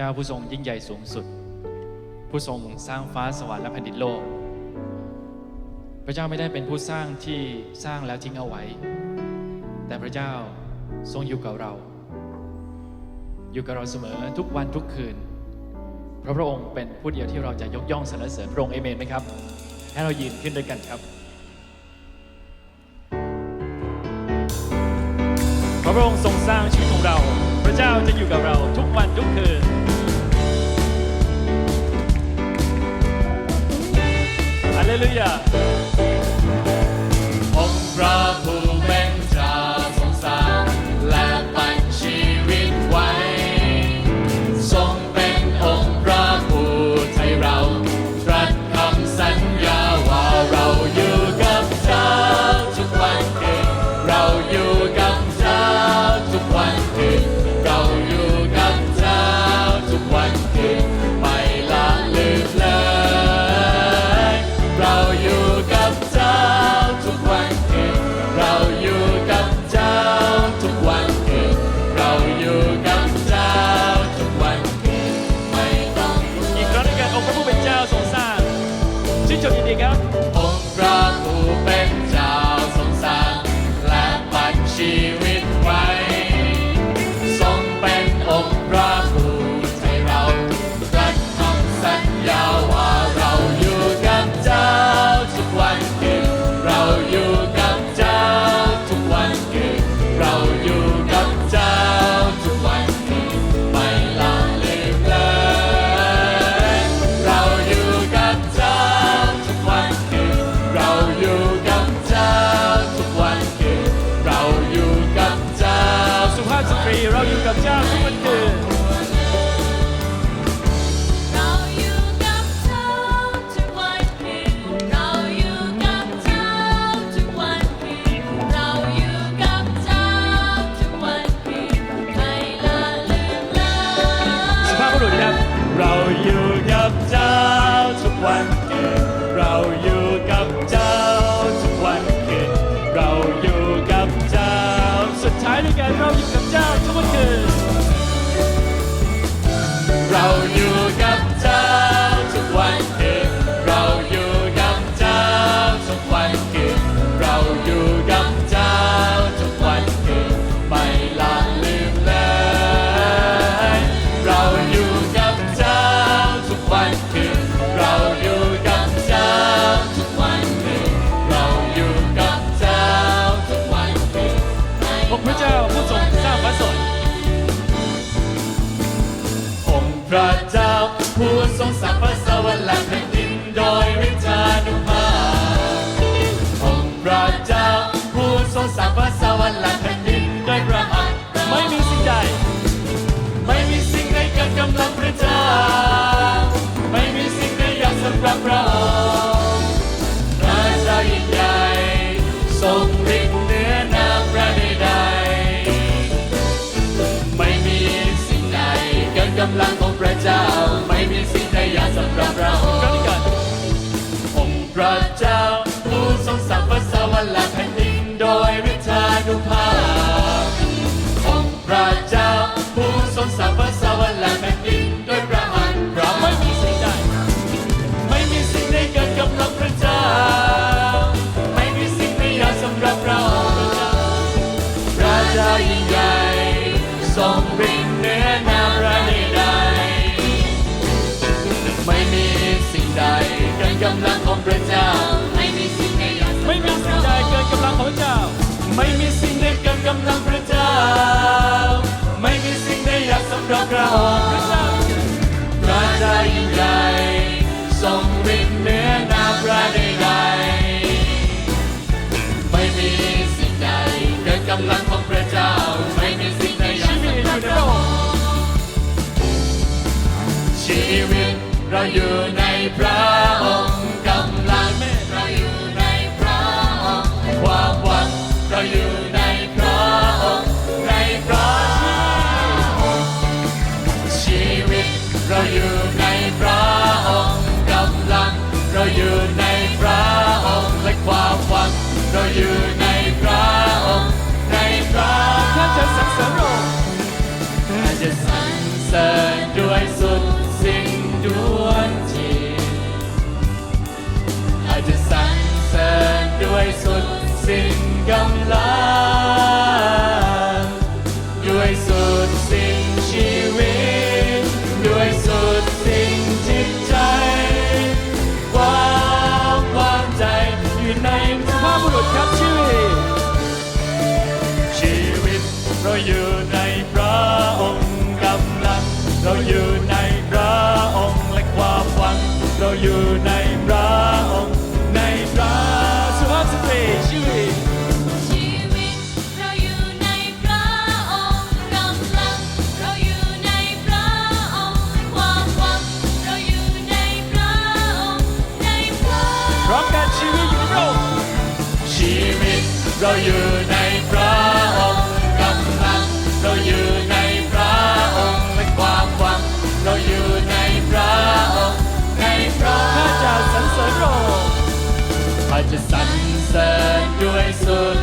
จ้าผู้ทรงยิ่งใหญ่สูงสุด ผู้ทรงสร้างฟ้าสวรรค์และแผ่นดินโลก พระเจ้าไม่ได้เป็นผู้สร้างที่สร้างแล้วทิ้งเอาไว้ แต่พระเจ้าทรงอยู่กับเรา อยู่กับเราเสมอทุกวันทุกคืน เพราะพระองค์เป็นผู้เดียวที่เราจะยกย่องสรรเสริญพระองค์เอเมนไหมครับ ให้เรายืนขึ้นด้วยกันครับพระองค์ทรงสร้างชีวิตของเรา ระเจ้าจะอยู่กับเราทุกวันทุกคืนฮาเลลูยาองค์พระผู้เป็นเจ้าทรงสร้างและปั้นชีวิตไว้ ทรงเป็นองค์พระผู้ใทยเราตรัสคำสัญญาว่าเราอยู่กับเจ้าทุกวันคืนเราอยู่ โดยฤทธานุภาพของพระเจ้าผู้ทรงสร้างาสวรรค์และแผ่นดินด้วพระหัตถ์ไม่มีสิ่งใด ไม่มีสิ่งใดเกินกำลังพระเจ้า ไม่มีสิ่งใดอยากสำหรับเราพระเจ้ายิ่ใหญ่ทรงฤทธิ์เหนือนาพระใดๆไม่มีสิ่งใดเกินกำลังของพระเจ้า ไม่มีสิ่งใดอยากสำหรับเรา ราอยู่ในพระ สุด เราอยู่ในพระองค์กำลัง เราอยู่ในพระองค์และความหวัง เราอยู่ในพระองค์ในพระข้าจะสรรเสริญพระองค์ข้าจะสรรเสริญด้วยสุด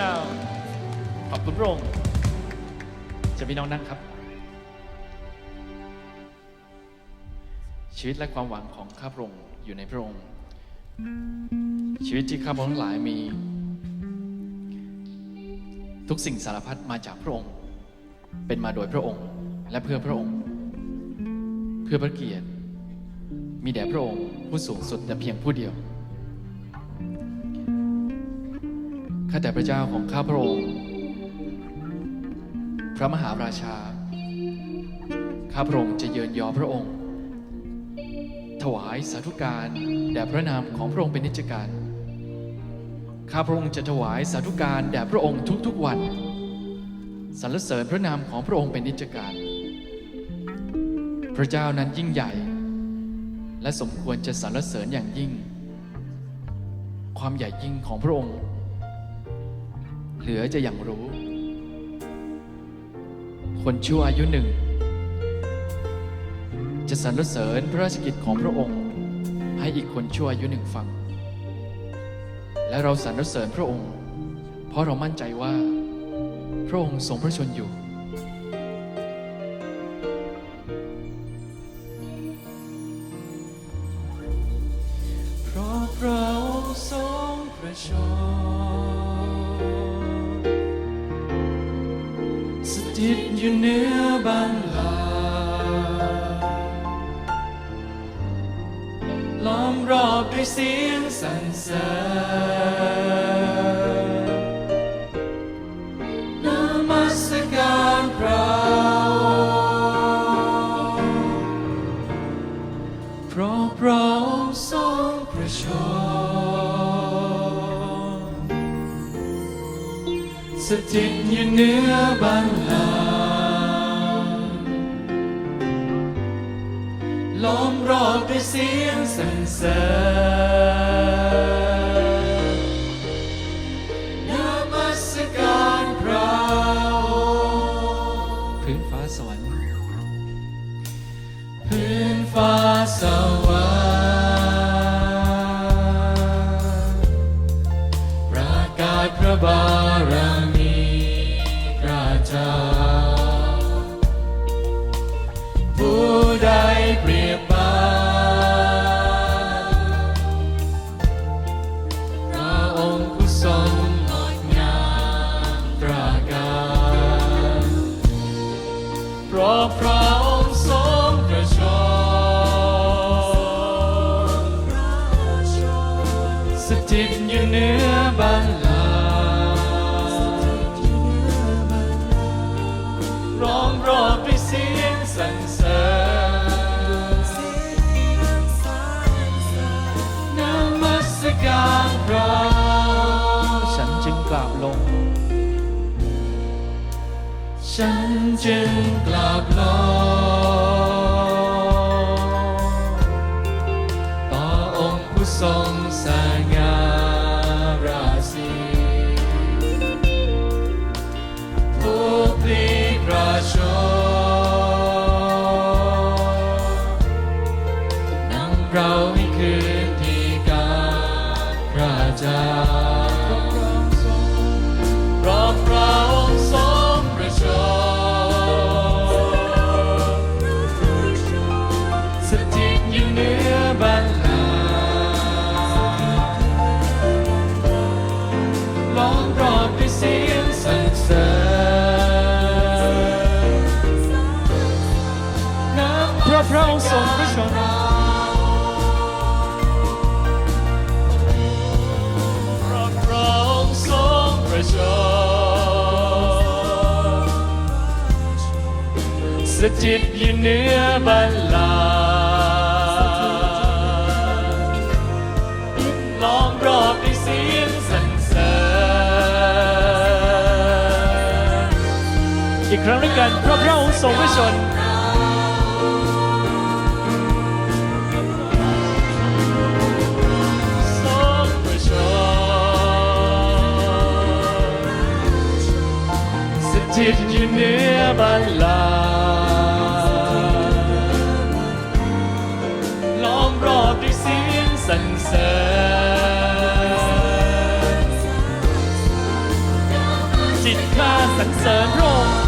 จ้า ขอบคุณพระองค์จะพี่น้องนั่งครับ ชีวิตและความหวังของข้าพระองค์อยู่ในพระองค์ ชีวิตที่ข้าพระองค์ทั้งหลายมี ทุกสิ่งสารพัดมาจากพระองค์ เป็นมาโดยพระองค์และเพื่อพระองค์ เพื่อพระเกียรติ มีแด่พระองค์ผู้สูงสุดแต่เพียงผู้เดียว ข้าแต่พระเจ้าของข้าพระองค์ พระมหาราชา ข้าพระองค์จะเยินยอพระองค์ ถวายสาธุการแด่พระนามของพระองค์เป็นนิจการ ข้าพระองค์จะถวายสาธุการแด่พระองค์ทุกๆวัน สรรเสริญพระนามของพระองค์เป็นนิจการ พระเจ้านั้นยิ่งใหญ่ และสมควรจะสรรเสริญอย่างยิ่ง ความใหญ่ยิ่งของพระองค์ เหลือจะอย่างรู้ คนชั่วอายุหนึ่ง จะสรรเสริญพระราชกิจของพระองค์ ให้อีกคนชั่วอายุหนึ่งฟัง และเราสรรเสริญพระองค์ เพราะเรามั่นใจว่า พระองค์ทรงพระชนอยู่ ส ฟ้าสวรรค์ประกาศพระบาท ถิตอยู่เหนือบัลลังก์ร้องรอบด้วยเสียงสรรเสริญนมัสการพระฉันจึงกราบลง ฉันจึงกลับลงต่อองค์ผู้ทรงสง่า สถิตอยู่เหนือบัลลังก์ล้อมรอบด้วยเสียงสรรเสริญอีกครั้งด้วยกันเพราะพระองค์ทรงพระชนทรงประชนสถิตอยู่เหนือบัลลัง สรรเสริญพระองค์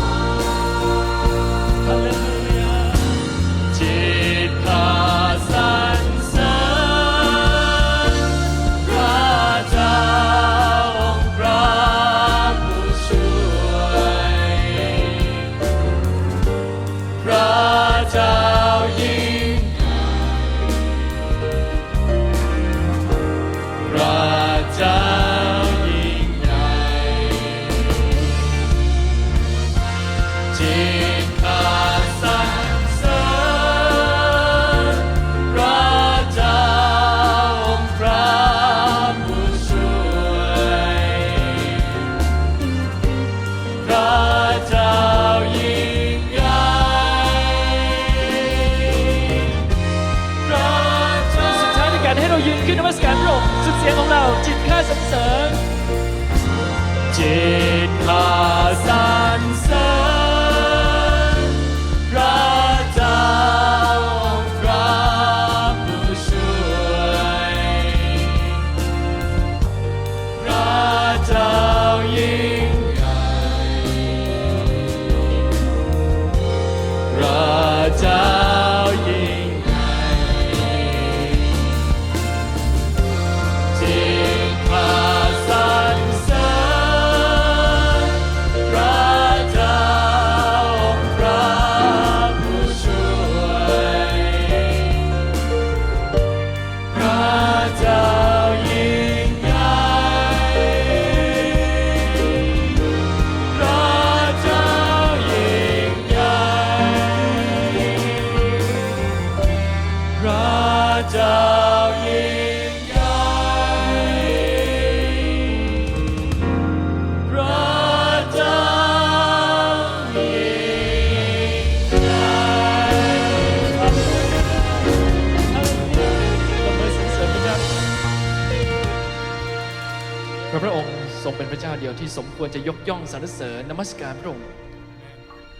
พระพระองค์ทรงเป็นพระเจ้าเดียวที่สมควรจะยกย่องสรรเสริญนมัสการพระองค์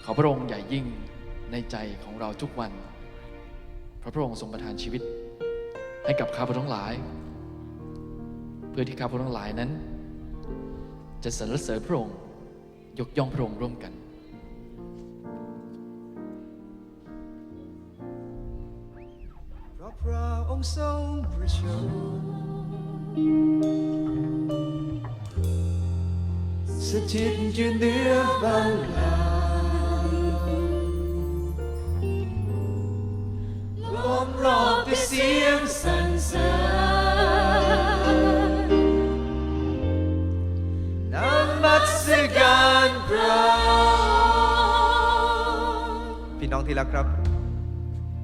ขอพระองค์ใหญ่ยิ่งในใจของเราทุกวันเพราะพระองค์ทรงประทานชีวิต ให้กับข้าพเจ้าทั้งหลาย เพื่อที่ข้าพเจ้าทั้งหลายนั้น จะสรรเสริญพระองค์ยกย่องพระองค์ร่วมกันพระพระองค์ทรงประชน ถิตอยู่เหนือบัลลังล้อมรอบด้วยเสียงสรรเสริญนมัสการพระพี่น้องที่รักครับ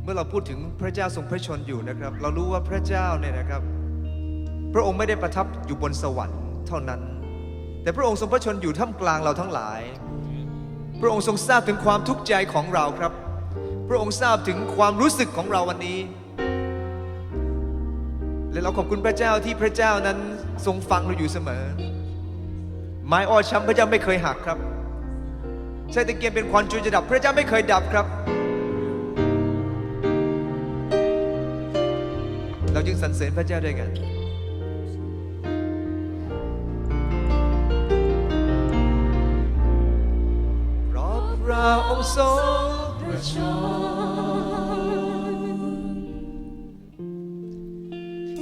เมื่อเราพูดถึงพระเจ้าทรงพระชนอยู่นะครับ เรารู้ว่าพระเจ้าเนี่ยนะครับ พระองค์ไม่ได้ประทับอยู่บนสวรรค์เท่านั้น แต่พระองค์ทรงพระชนอยู่ท่ามกลางเราทั้งหลาย พระองค์ทรงทราบถึงความทุกข์ใจของเราครับ พระองค์ทราบถึงความรู้สึกของเราวันนี้ และเราขอบคุณพระเจ้าที่พระเจ้านั้นทรงฟังเราอยู่เสมอ ไม้อ้อช้ำพระเจ้าไม่เคยหักครับใช่ตะเกียงเป็นควันจุนจะดับ พระเจ้าไม่เคยดับครับ เราจึงสรรเสริญพระเจ้าด้วยกัน ราะพระองค์ทรงประชน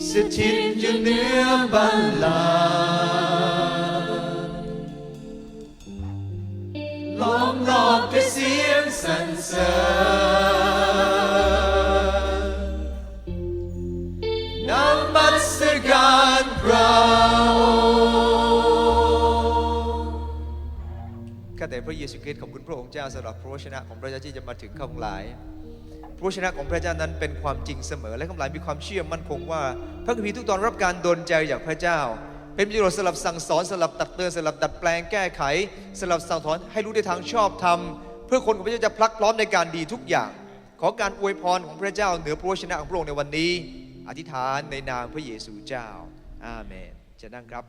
สถิตอยู่เหนือบัลลังก์ล้อมรอบด้วยเสียงสรรเสริญ ระเยซูคริสต์ขอบคุณพระองค์เจ้าสำหรับพระวจนะของพระเจ้าที่จะมาถึงข้าพหลาย พระวจนะของพระเจ้านั้นเป็นความจริงเสมอ และข้าพหลายมีความเชื่อมั่นคงว่า พระคัมภีร์ทุกตอนรับการดลใจจากพระเจ้า เป็นประโยชน์สำหรับสั่งสอนสำหรับตักเตือนสำหรับดัดแปลงแก้ไขสำหรับสั่งสอนให้รู้ในทางชอบธรรมเพื่อคนของพระเจ้าจะพลักพร้อมในการดีทุกอย่าง ขอการอวยพรของพระเจ้าเหนือพระวจนะของพระองค์ในวันนี้ อธิษฐานในนามพระเยซูเจ้าอาเมนจะนั่งครับ